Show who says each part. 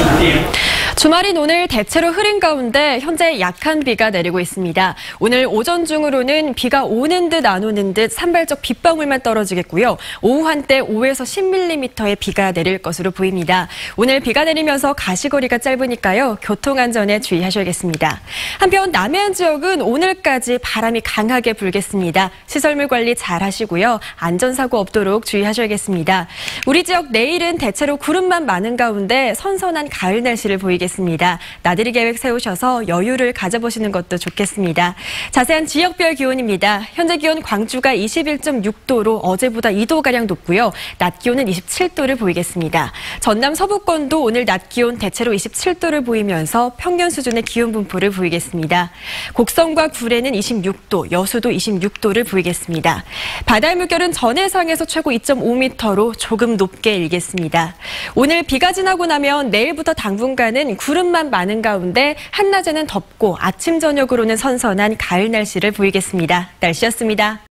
Speaker 1: Yeah. 주말인 오늘 대체로 흐린 가운데 현재 약한 비가 내리고 있습니다. 오늘 오전 중으로는 비가 오는 듯 안 오는 듯 산발적 빗방울만 떨어지겠고요. 오후 한때 5에서 10mm의 비가 내릴 것으로 보입니다. 오늘 비가 내리면서 가시거리가 짧으니까요. 교통안전에 주의하셔야겠습니다. 한편 남해안 지역은 오늘까지 바람이 강하게 불겠습니다. 시설물 관리 잘 하시고요. 안전사고 없도록 주의하셔야겠습니다. 우리 지역 내일은 대체로 구름만 많은 가운데 선선한 가을 날씨를 보이겠 습니다. 나들이 계획 세우셔서 여유를 가져보시는 것도 좋겠습니다. 자세한 지역별 기온입니다. 현재 기온 광주가 21.6도로 어제보다 2도가량 높고요. 낮 기온은 27도를 보이겠습니다. 전남 서부권도 오늘 낮 기온 대체로 27도를 보이면서 평년 수준의 기온 분포를 보이겠습니다. 곡성과 구례는 26도, 여수도 26도를 보이겠습니다. 바다의 물결은 전해상에서 최고 2.5m로 조금 높게 일겠습니다. 오늘 비가 지나고 나면 내일부터 당분간은 구름만 많은 가운데 한낮에는 덥고 아침 저녁으로는 선선한 가을 날씨를 보이겠습니다. 날씨였습니다.